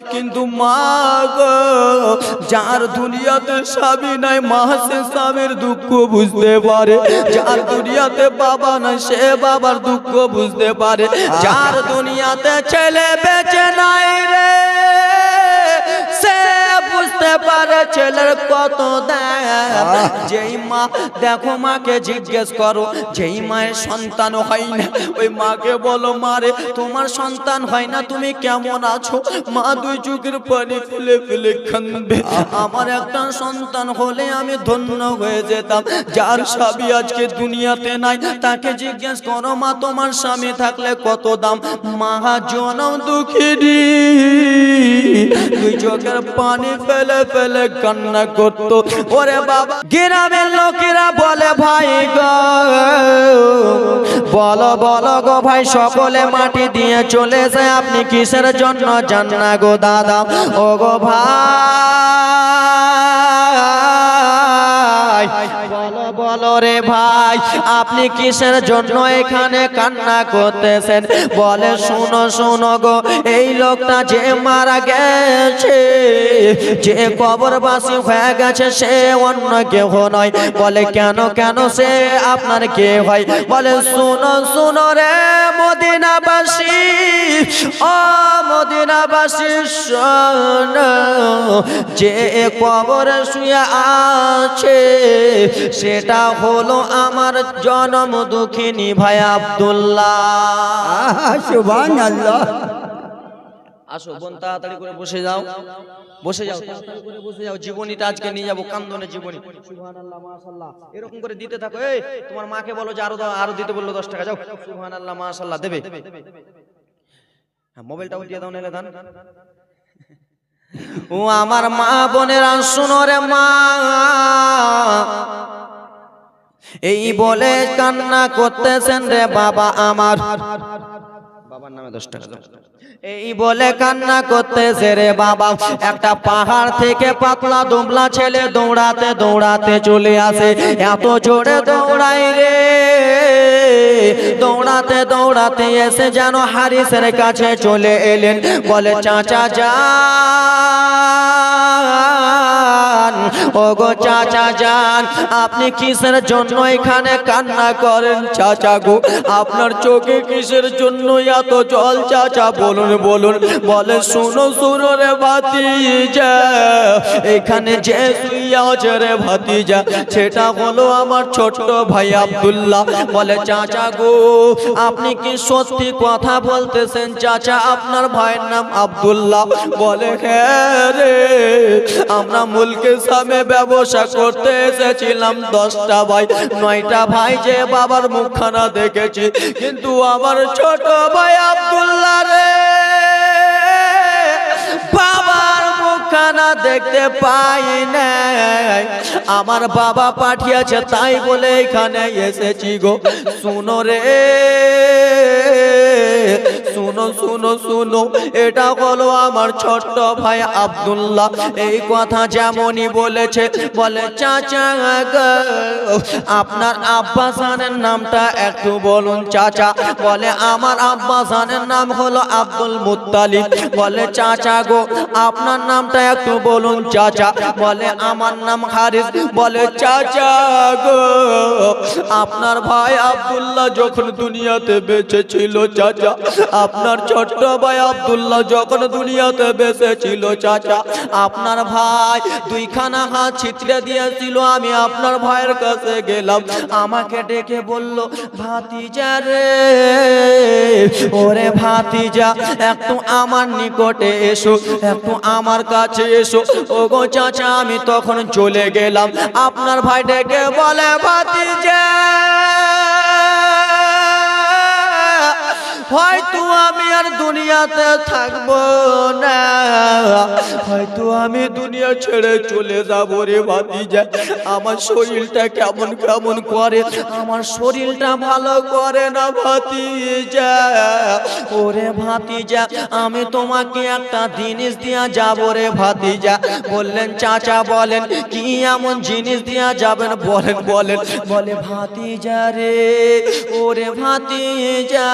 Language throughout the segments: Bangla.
কিন্তু মা গো যার দুনিয়াতে স্বামী নাই, মা সে স্বামীর দুঃখ বুঝতে পারে। যার দুনিয়াতে বাবা নাই, সে বাবার দুঃখ বুঝতে পারে। যার দুনিয়াতে ছেলে বেঁচে নাই রে পারে ছেলের কত দাম যেই মা দেখো মাকে জিজ্ঞেস করো যেই মায়ের সন্তান হয় না ওই মাকে বলো মারে তোমার সন্তান হয় না তুমি কেমন আছো? মা দুই চোখের পানি ফেলে ফেলে কান্দবে আমার একটা সন্তান হলে আমি ধন্য হয়ে যেতাম। যার স্বামী আজকে দুনিয়াতে নাই তাকে জিজ্ঞেস করো মা তোমার স্বামী থাকলে কত দাম? মা জনম দুঃখিনী। দুই চোখের পানি ফেলে ফেলে কান্না করত। ওরে বাবা, গ্রামের লোকেরা বলে, ভাই গো, বল, বলো গো ভাই, সকলে মাটি দিয়ে চলে যায়, আপনি কিসের জন্য জান্না গো দাদা? ও গো ভাই। বলো রে ভাই, আপনি কিসের জন্য এখানে কান্না করতেছেন? বলে শুনো শুনো গো, এই লোকটা যে মারা গেছে, যে কবরবাসী হয়ে গেছে, সে অন্য কেহ নয়। বলে কেন কেন সে আপনার কে হয়? বলে শুনো শুনো রে মদিনাবাসী, ও মদিনাবাসী শোনো, যে কবরে শুয়ে আছে, সেটা হলো আমার জনম দুঃখিনী ভাই আব্দুল্লাহ। সুবান আল্লাহ আসো বোন তাড়াতাড়ি করে বসে যাও। বসে যাও। তাড়াতাড়ি করে বসে যাও। জীবনীটা আজকে নিয়ে যাব কান্দনের জীবনী। সুবহানাল্লাহ মাশাআল্লাহ। এরকম করে দিতে থাকো। এই তোমার মাকে বলো যে আরও দাও আরও দিতে বলল 10 টাকা যাও। সুবহানাল্লাহ মাশাআল্লাহ দেবে। হ্যাঁ মোবাইলটাও দিয়ে দাও নাহলে দান। ও আমার মা বোনেরা শুনো রে মা। এই বলে কান্না করতেছেন রে বাবা আমার। বাবার নামে দশ টাকা দাও। এই বলে কান্না করতেছে রে বাবা। একটা পাহাড় থেকে পাতলা দুমলা ছেলে দৌড়াতে দৌড়াতে চলে আসে। এত জোরে দৌড়াই রে। দৌড়াতে দৌড়াতে এসে যেন হারিসের কাছে চলে এলেন। বলে, চাচা যান ও গো চাচা যান আপনি কিসের জন্য এখানে কান্না করেন চাচা গো? আপনার চোখে কিসের জন্য এত জল? চাচা বলুন বলুন, বলে শুনো শুনো রে ভাতিজা। এখানে যে শুইয়া আছে রে ভাতিজা, সেটা হলো আমার ছোট্ট ভাই আব্দুল্লাহ। বলে, চাচা গো, আপনি কি সত্যি কথা বলতেছেন চাচা? আপনার ভাইয়ের নাম আব্দুল্লাহ। বলে হ্যাঁ রে, আমরা মুলকের সামনে ব্যবসা করতে এসেছিলাম দশটা ভাই, নয়টা ভাই যে বাবার মুখখানা দেখেছি। কিন্তু আমার ছোট ভাই আব্দুল্লাহ রে, বাবার মুখখানা দেখতে পাই নাই। আমার বাবা পাঠিয়েছে, তাই বলে এখানে এসেছি গো। শুনো রে শুনো শুনো শুনো, এটা হলো আমার ছোট্ট ভাই আব্দুল্লাহ। এই কথা যেমনই বলেছে, বলে, চাচা আপনার আব্বাসানের নামটা একটু বলুন, চাচা। বলে, আমার আব্বাসানের নাম হলো আব্দুল মুত্তালিব। বলে, চাচা গো, আপনার নামটা একটু বলুন, চাচা। বলে, আমার নাম হারিস। বলে, চাচা গো, আপনার ভাই আব্দুল্লাহ যখন দুনিয়াতে বেঁচে ছিল, চাচা, আপনার ছোট্ট ভাই আব্দুল্লাহ যখন দুনিয়াতে বেঁচে ছিল চাচা, আপনার ভাই দুইখানা হাত ছিটড়ে দিয়েছিল, আমি আপনার ভাইয়ের কাছে গেলাম। আমাকে ডেকে বলল, ভাতিজা রে, ওরে ভাতিজা, একটু আমার নিকটে এসো, একটু আমার কাছে এসো। ও গো চাচা, আমি তখন চলে গেলাম। আপনার ভাই ডেকে বলে, ভাতিজা হয়তো আমি আর দুনিয়াতে থাকব না। হয়তো আমি দুনিয়া ছেড়ে চলে যাব রে ভাবি যা আমার শরীরটা কেমন কেমন করে? আমার শরীরটা ভালো করে না ভাতি যা ওরে ভাতি যা আমি তোমাকে একটা জিনিস দিয়া যাব রে ভাতি যা বললেন, চাচা বলেন, কি এমন জিনিস দিয়া যাবেন? বলেন বলেন। বলে ভাতি যা রে, ওরে ভাতিজা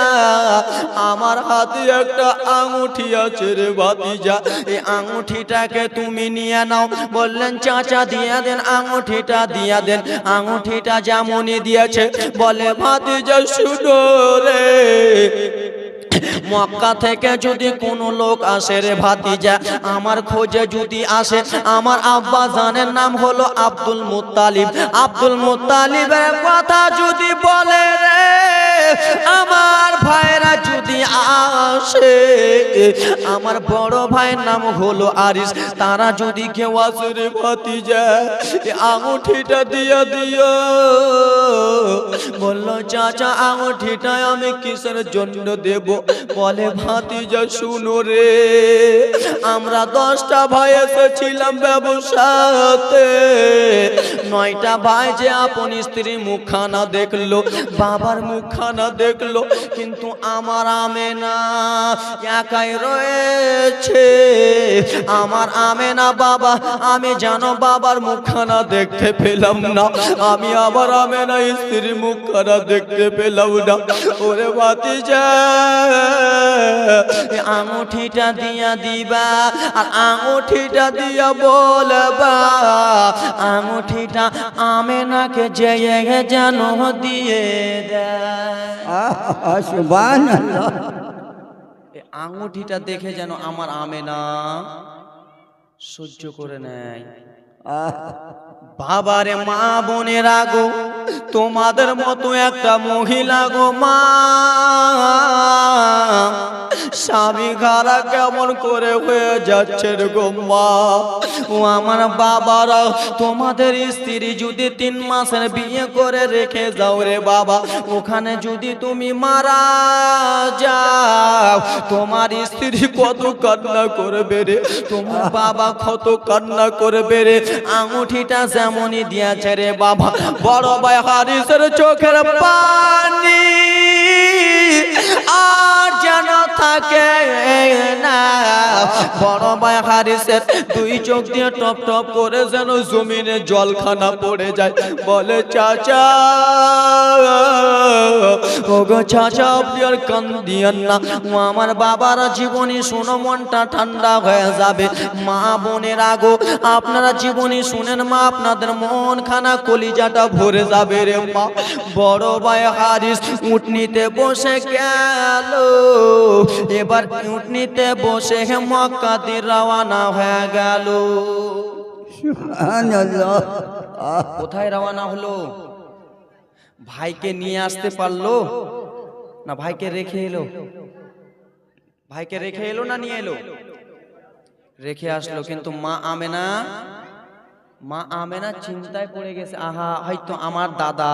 আমার হাতে একটা আঙুঠি আছে রে ভাতিজা। এই আঙুঠিটাকে তুমি নিয়ে নাও। বললেন, চাচা, দিয়া দেন, আঙুঠিটা, দিয়া দেন। আঙুঠিটা যেমনই দিয়েছে, বলে, ভাতিজা, শুনো রে। মক্কা থেকে যদি কোনো লোক আসে রে ভাতিজা, আমার খোঁজে যদি আসে, আমার আব্বা জানের নাম হলো আব্দুল মুতালিব আব্দুল মুতালিবের কথা যদি বলে রে, আমার ভাইরা যদি আসে আমার বড় ভাইয়ের নাম হলো আরিস। তারা যদি কেউ আসে রে ভাতিজা, এ আঙুঠিটা দিয়া দিও। বলল, চাচা, আঙুঠিটা আমি কিসের জন্য দেব? বলে, ভাতিজা, শুনো রে, আমরা দশটা ভাই এসেছিলাম ব্যবসাতে। নয়টা ভাই যে আপন স্ত্রী মুখখানা দেখল, বাবার মুখখানা দেখল, কিন্তু আমার আমেনা একাই রয়েছে। আমার আমেনা বাবা, আমি জানো বাবার মুখখানা দেখতে পেলাম না। আমি আবার আমেনা স্ত্রী মুখখানা দেখতে পেলাম না। ওরে বাতি আঙুঠিটা দিয়া দিবা, আর আঙুঠিটা দিয়া বলবা, আঙুঠিটা আমেনাকে যে যেন দিয়ে দেয়। সুবহানাল্লাহ। এ আঙুঠিটা দেখে যেন আমার আমেনা সহ্য করে নেয়। বাবারে মা বোনের আগো তোমাদের মতো একটা মহিলা গো মা। স্বামী ঘাড়া কেমন করে হয়ে যাচ্ছে গো মা। ও আমার বাবারা, তোমাদের স্ত্রী যদি তিন মাসের বিয়ে করে রেখে যাও রে বাবা, ওখানে যদি তুমি মারা যাও, তোমার স্ত্রী কত কান্না করবে রে? তোমার বাবা কত কান্না করবে রে? আঙুঠিটা যেমনই দিয়েছে রে বাবা বড় ভাই হারিসের চোখের পানি। আর যেন থাকে না। বড় ভাই হারিসের দুই চোখ দিয়ে টপ টপ করে যেন জমিনে জলখানা পড়ে যায়। বলে, চাচা, ওগো চাচা, আপনি আর কান দিয়েন না আমার বাবার জীবনী শুনো মনটা ঠান্ডা হয়ে যাবে। মা বোনের আগো, আপনারা জীবনী শুনেন মা, আপনাদের মন খানা কলিজাটা ভরে যাবে রে মা। বড় ভাই হারিস উঠনিতে বসে গেল। এবার উঠনিতে বসে হে মক্কা দিয়ে রওয়ানা হয়ে গেল। কোথায় রওয়ানা হলো? ভাইকে নিয়ে আসতে পারল? না ভাইকে রেখে এলো? ভাইকে রেখে এলো না নিয়ে এলো? রেখে আসলো কিন্তু মা আমেনা মা আমেনা চিন্তায় পড়ে গেছে। আহা হয়তো আমার দাদা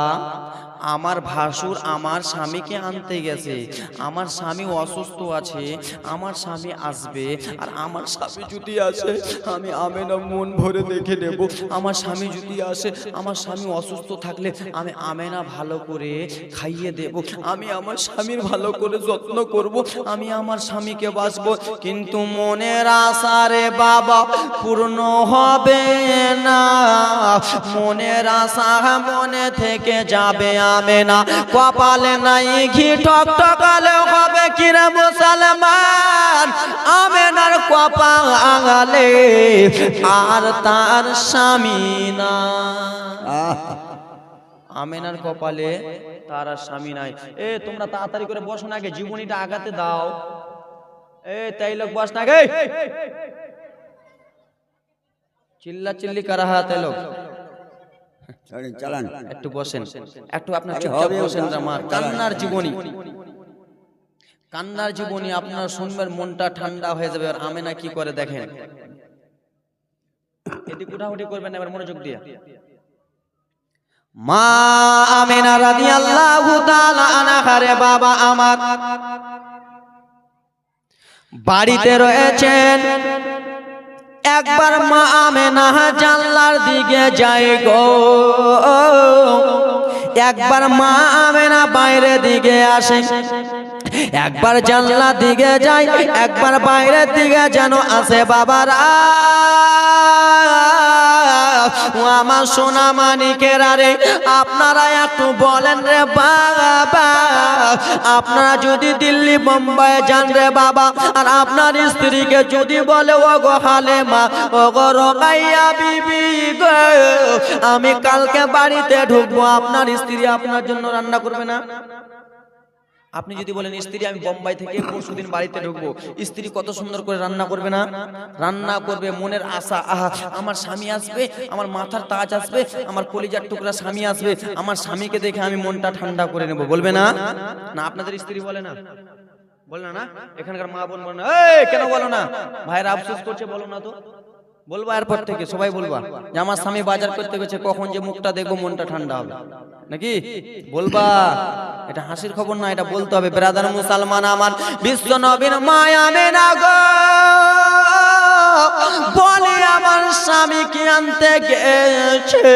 আমার ভাসুর আমার স্বামীকে আনতে গেছে। আমার স্বামী অসুস্থ আছে, আমার স্বামী আসবে, আর আমার স্বামী যদি আসে, আমি আমেনা মন ভরে দেখে নেব। আমার স্বামী যদি আসে, আমার স্বামী অসুস্থ থাকলে আমি আমেনা ভালো করে খাইয়ে দেব। আমি আমার স্বামীর ভালো করে যত্ন করব। আমি আমার স্বামীকে বাঁচবো। কিন্তু মনের আশারে বাবা, পূর্ণ হবে না। মনের আশা মনে থেকে যাবে আমে না। কপালে নাই ঘি, টক টকালে হবে কিরে মুসলমান? আমেনার কপালে আর তার স্বামী না। আমেনার কপালে তার আর স্বামী নাই। এ, তোমরা তাড়াতাড়ি করে বসো না জীবনীটা আগাতে দাও। এ, তাই লোক বস না গে চিল্লা চিল্লি করা হাতে লোক? চলেন। একটু বসেন একটু আপনার চুপচাপ বসেন আমার কান্নার জীবনী। কান্নার জীবনী আপনার শুনবেন মনটা ঠান্ডা হয়ে যাবে আর আমেনা কি করে দেখেন? এদিক উঠাউঠি করবেন এবার মনোযোগ দিয়ে। মা আমেনা রাদিয়াল্লাহু তাআলা আনহা রে বাবা আমার। বাড়িতে রয়েছেন একবার মা আমেনা জানলার দিকে যাই গো। একবার মা আমেনা বাইরে দিকে আসে। একবার জানলার দিকে যাই একবার বাইরের দিকে যেন আসে বাবারা। আমার সোনা মানিকের আরে আপনারা একটু বলেন রে বাবা। আপনারা যদি দিল্লি বোম্বাই যান রে বাবা, আর আপনার স্ত্রীকে যদি বলে ও গো হালে মা ও গো রকাইয়া বিবি গো, আমি কালকে বাড়িতে ঢুকবো। আপনার স্ত্রী আপনার জন্য রান্না করবে না? আপনি যদি বলেন স্ত্রী আমি বোম্বাই থেকে পরশুদিন বাড়িতে ঢুকবো। স্ত্রী কত সুন্দর করে রান্না করবে না? রান্না করবে। মনের আশা আহা আমার স্বামী আসবে আমার মাথার তাজ আসবে আমার কলিজার টুকরা স্বামী আসবে আমার স্বামীকে দেখে আমি মনটা ঠান্ডা করে নেব। বলবে না? না। আপনাদের স্ত্রী বলে না। বলে না না। এখানকার মা বোন বলে না। কেন বলো না? ভাইরা আফসোস করছে বলো না তো। বলবা এরপর থেকে সবাই বলবা। যে আমার স্বামী বাজার করতে গেছে কখন যে মুখটা দেখব মনটা ঠান্ডা হবে। নাকি? বলবা। এটা হাসির খবর না এটা বলতে হবে। ব্রাদার মুসলমান আমার বিশ্ব নবীন মায়া মেনা গো। বলে আমার স্বামী কি আনতে গেছে?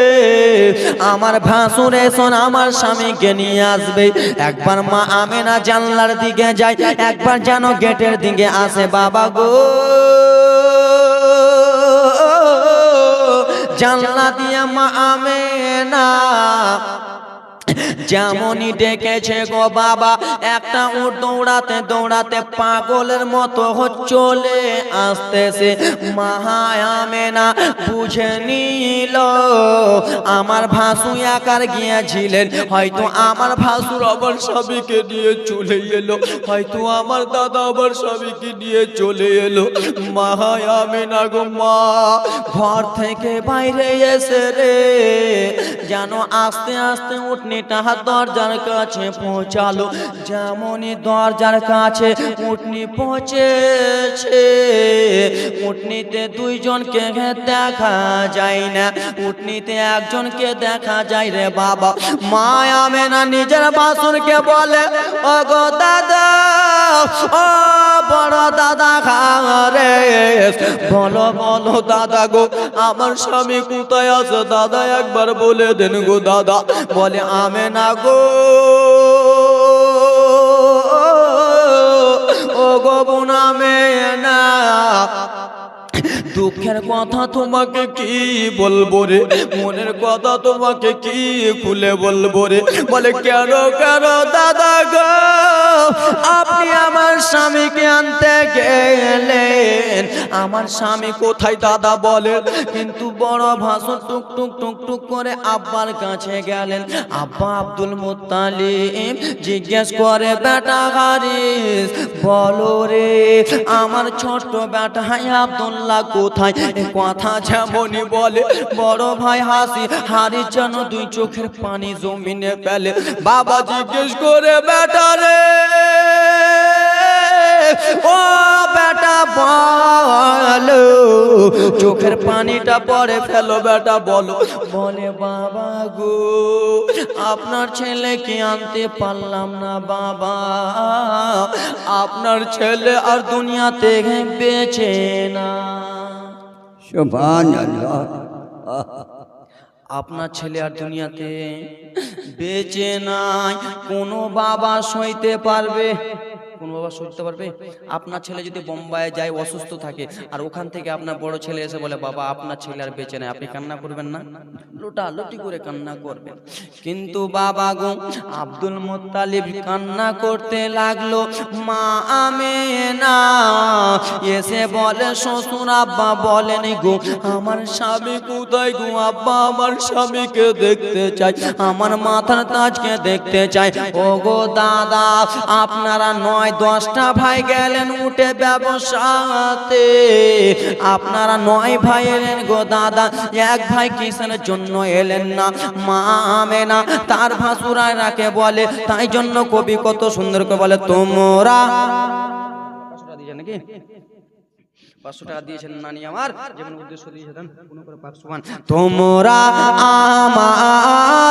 আমার ভাসুর এসন আমার স্বামীকে নিয়ে আসবে। একবার মা আমেনা জানলার দিকে যায় একবার যেন গেটের দিকে আসে বাবা গো। জানলা দিয়া মা আমেনা যেমনই ডেকেছে গো বাবা একটা উট দৌড়াতে দৌড়াতে পাগলের মতো চলে আসতেছে। মাহায়ামেনা বুঝে নিল আমার ভাসু একার গিয়েছিলেন। হয়তো আমার ভাসুর আবার স্বামীকে নিয়ে চলে এলো। হয়তো আমার দাদা আবার স্বামীকে নিয়ে চলে এলো। মাহায়ামেনা গো মা ঘর থেকে বাইরে এসে রে যেন আস্তে আস্তে উঠনিটা দরজার কাছে পৌঁছালো। যেমনই দরজার কাছে উঠনি পৌঁছেছে, উঠনিতে দুইজনকে দেখা যায় না। উঠনিতে একজনকে দেখা যায় রে বাবা। মায়া মেনা নিজের বাসুরকে বলে ও গো দাদা, ও বড় দাদা খারে। বলো বলো দাদা গো, আমার স্বামী কোথায় আছে? দাদা একবার বলে দেন গো দাদা। বলে আমে না গো। ও গো বোনামে না দুঃখের কথা তোমাকে কি বলব রে? মনের কথা তোমাকে কি খুলে বলব রে? বলে, কেন কেন, দাদা গো? আপনি আমার স্বামীকে আনতে গেলেন। আমার স্বামী কোথায় দাদা বলেন? কিন্তু বড় ভাষণ টুক টুক টুক টুক করে আব্বার কাছে গেলেন। আব্বা আব্দুল মুত্তালিব জিজ্ঞেস করে, বেটা হারিস, বলো রে, আমার ছোট্ট বেটা হাই আব্দুল্লাহ কোথায়? কথা যেমনই বলে, বড় ভাই হাসি হারি যেন দুই চোখের পানি জমিনে ফেলে। বাবা জিজ্ঞেস করে, বেটা রে, ও বেটা বলো, চোখের পানিটা পরে ফেলো বেটা, বলো। বলে, বাবা গো, আপনার ছেলে কি আনতে পারলাম না, বাবা? আপনার ছেলে আর দুনিয়াতে বেঁচে না। আপনার ছেলে আর দুনিয়াতে বেঁচে নাই কোনো বাবা সইতে পারবে। কোন বাবা সইতে পারবে? আপনার ছেলে যদি বোম্বাইয়ে যায়, অসুস্থ থাকে, আর ওখান থেকে আপনার বড় ছেলে এসে বলে, বাবা, আপনার ছেলে আর বেঁচে নাই, আপনি কান্না করবেন না? লোটা লুটি করে কান্না করবেন। কিন্তু বাবা গো, আব্দুল মোত্তালিব কান্না করতে লাগল, মা আমে না এসে বলে, শ্বশুর আব্বা বলেন গো, আমার স্বামী কোথায় গো? আব্বা আমার স্বামীকে দেখতে চাই আমার মাথার তাজকে দেখতে চাই ও গো দাদা, আপনারা নয় দশটা ভাই গেলেন উঠে ব্যবসাতে। আপনারা নয় ভাই এলেন গো দাদা, এক ভাই কিসের জন্য এলেন না? মা না তার ভাসুরায় রাখে বলে, তাই জন্য কবি কত সুন্দর করে বলে, তোমরা নাকি? পাঁচশো টাকা দিয়েছেন নানি আমার, যেমন উদ্দেশ্য তোমরা আমারে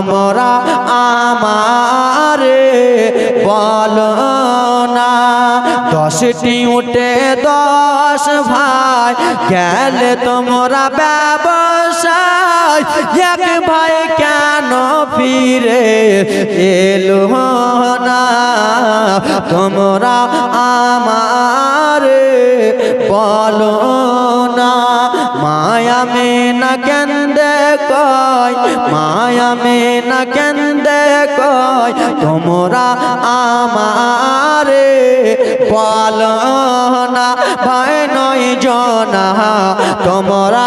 তোমরা আমারে বল না। দশটি উঠে দশ ভাই, গেলে তোমরা ব্যবসায়। এক ভাই কেন ফিরে এলো না? তোমরা আমার বলো না। মায়া মেনা কেন্দে কয়, মায়া মেনা কেন্দে কয়, তোমরা আমারে বলো না, ভাই নয় জনা, তোমরা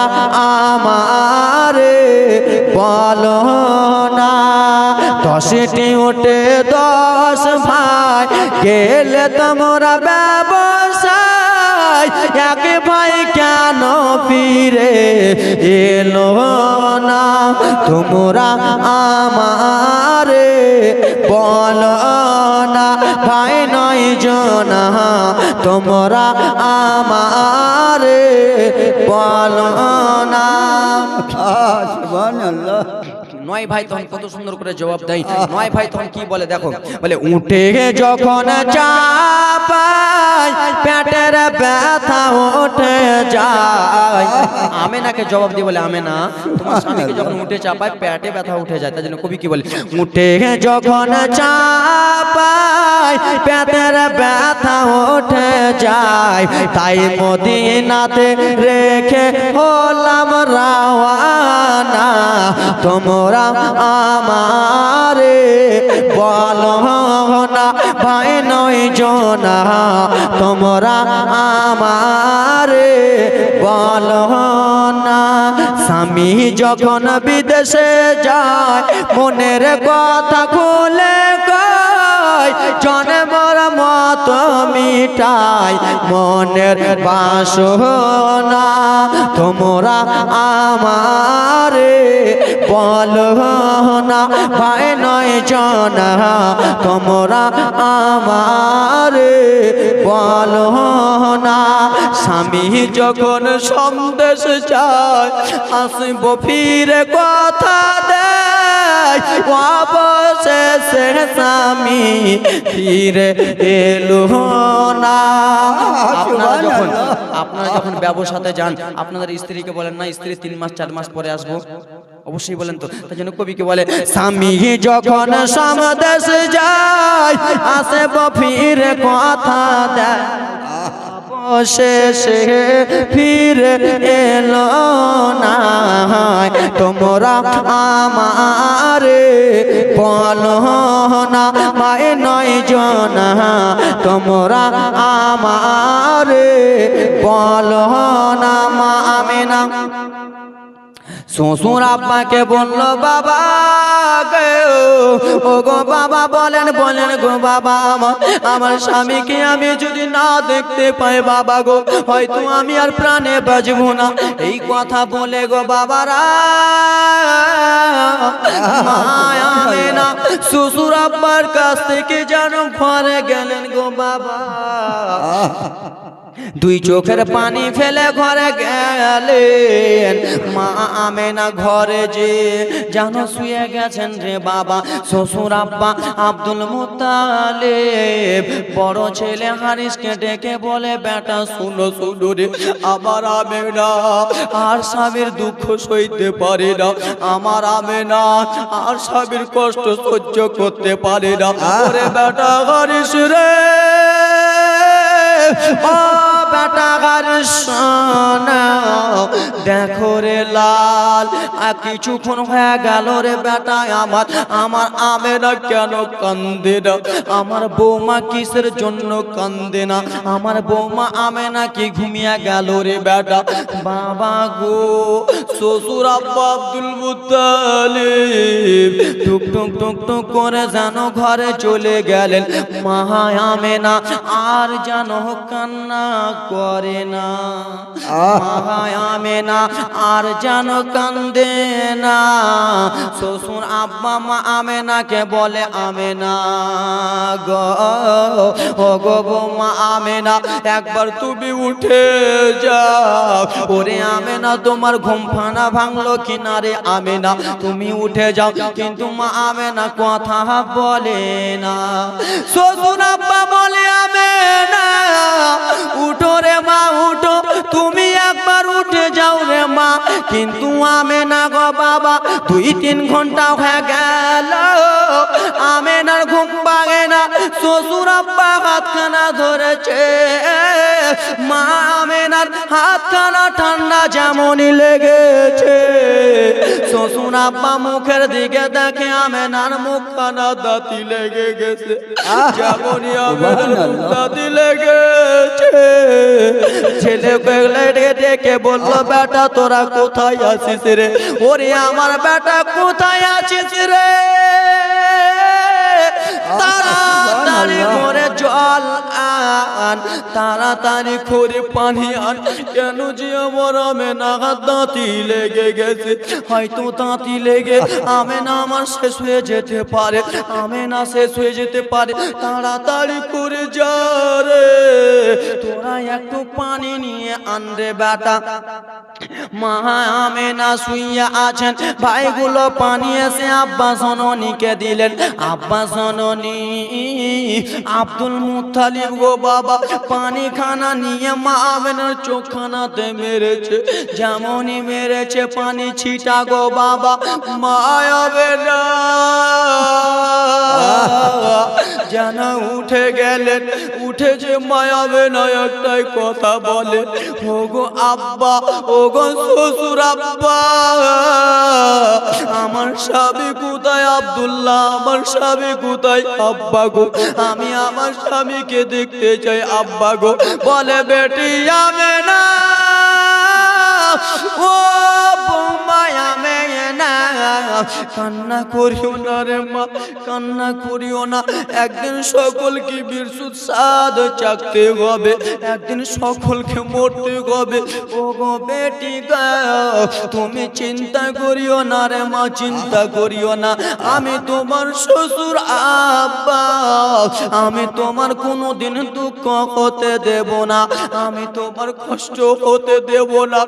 আমারে বলো দশটি উঠে দশ ভাই, গেলে তোমরা ব্যবসায় এক ভাই কেন ফিরে এলো না? তোমরা আমারে বলো না, ভাই নয় জনা, তোমরা আমারে বলো না। আল্লাহ নয় ভাই তখন কত সুন্দর করে জবাব দেয়। নয় ভাই তখন কি বলে দেখো? বলে উঠে যখন চাপাই পেটের ব্যথা উঠে যায়। আমি নাকে জবাব দিয়ে বলে আমি না তোমার স্বামীকে যখন উঠে চাপায় পেটে ব্যথা উঠে যায়। তার জন্য কবি কি বলে উঠে যখন চাপাই পেটের ব্যথা উঠে যায়। তাই মদিনাতে রেখে হলাম রাওয়ানা। তোমরা আমারে বলো না, ভাই নয় জনা। তোমরা আমারে বলো না, স্বামী যখন বিদেশে যায়, মনের কথা খুলে জন্মর মত মিটাই, মনের বাসনা। তোমরা আমারে বলো না, ভাই নয় জনা। তোমরা আমারে বলো না। স্বামী যখন সন্দেশ যায় আসব ফিরে কথা দেয় অবশেষে স্বামী ফিরে এলো না আপনারা যখন আপনারা যখন ব্যবসাতে যান আপনাদের স্ত্রীকে বলেন না স্ত্রী তিন মাস চার মাস পরে আসব। অবশ্যই বলেন তো। তাই জন্য কবিকে বলে স্বামী যখন সমাদেশ যায় আসে ফিরে কথা দেয়। অবশেষে ফিরে এলো না তোমরা আমারে পলহনা না মায় নয় জনা। তোমরা আমারে পলহনা না মা আমেনা। শ্বশুর আব্বাকে বলল, বাবা ও গো বাবা বলেন বলেন গো বাবা আমার আমার স্বামীকে আমি যদি না দেখতে পাই, বাবা গো, হয়তো আমি আর প্রাণে বাজবো না। এই কথা বলে গো বাবারা না শ্বশুর আব্বার কাছ থেকে যেন ঘরে গেলেন গো বাবা। দুই চোখের পানি ফেলে ঘরে গেলেন। মা আমেনা ঘরে যে জানো শুয়ে গেছেন রে বাবা শ্বশুর আব্বা আব্দুল মুতালেব। বড় ছেলে হারিসকে ডেকে বলে বেটা শুনো শুনো রে আমার আমেনা আর স্বামীর দুঃখ সইতে পারে না। আমার আমেনা আর স্বামীর কষ্ট সহ্য করতে পারে না। ওরে বেটা হারিস রে ও বেটা গার সোনা। দেখো রে লাল আর কিছুক্ষণ হয়ে গেল রে বেটা আমার। আমার আমেরা কেন কান্দে না? আমার বৌমা কিসের জন্য কান্দে না? আমার বৌমা আমে নাকি ঘুমিয়ে গেল রে বেটা? বাবা গো, শ্বশুর আব্বা আব্দুল মুতালিব টুক টুক টুক টুক করে যেন ঘরে চলে গেলেন। মহা আমেনা আর যেন কান্না করে না। মহা আমেনা আর যেন কান্দে না। শ্বশুর আব্বা মা আমেনাকে বলে আমেনা গো। ও গো বৌমা আমেনা একবার তুমি উঠে যাও। ওরে আমেনা তোমার ঘুম ফানা ভাঙলো কিনারে আমেনা তুমি উঠে যাও কিন্তু মা আমেনা কথা বলে না। শ্বশুর আব্বা বলে উঠো রে মা, উঠো। তুমি একবার উঠে যাও রে মা। কিন্তু আমি না গো বাবা, দুই তিন ঘণ্টা হয়ে গেল। আমেনার ঘুম পাগে না, শ্বশুর আব্বা হাতখানা ধরেছে। মা আমেনার হাতখানা ঠান্ডা যেমনই লেগেছে। শ্বশুর আব্বা মুখের দিকে দেখে আমেনার মুখখানা দাঁতি লেগে গেছে। যেমনই আমেনার মুখ দাঁতি লেগেছে। ছেলে ডেকে ডেকে বলল বেটা তোরা কোথায় আছিস রে? ওরে আমার বেটা কোথায় আছিস রে? তাড়াতাড়ি করে জল আন, তাড়াতাড়ি করে পানি আন। কেন যে আমার আমে না দাঁতি লেগে গেছে? হয়তো দাঁতি লেগে আমে না আমার শেষ হয়ে যেতে পারে। আমে না শেষ হয়ে যেতে পারে। তাড়াতাড়ি করে যা রে। তোরা একটু পানি নিয়ে আন রে বেটা। মা আমে না শুইয়া আছেন। ভাইগুলো পানি এসে আব্বা সননীকে দিলেন। আব্বা সননী আব্দুল মুতালিব গো বাবা পানি খানা নিয়ে মা আমেনার চোখখানাতে মেরেছে যেমনই মেরেছে পানি ছিটা গো বাবা মা আমেনা যেন উঠে গেলেন উঠে যে মায়াবে না একটাই কথা বলে ও গো আব্বা ও গো শ্বশুর আব্বা আমার স্বামী কোথায়? আব্দুল্লাহ, আমার স্বামী কোথায়? আব্বা গো, আমি আমার স্বামীকে দেখতে চাই। আব্বা গো বলে বেটি আমি না ও কান্না করিও না রে মা, কান্না করিও না। একদিন সকলকে বিরসুদ সাদ চাকতে হবে, একদিন সকলকে মরতে হবে। ও গো বেটি তুমি চিন্তা করিও না রে মা, চিন্তা করিও না। আমি তোমার শ্বশুর আব্বা, আমি তোমার কোনোদিন দুঃখ হতে দেব না, আমি তোমার কষ্ট হতে দেব না।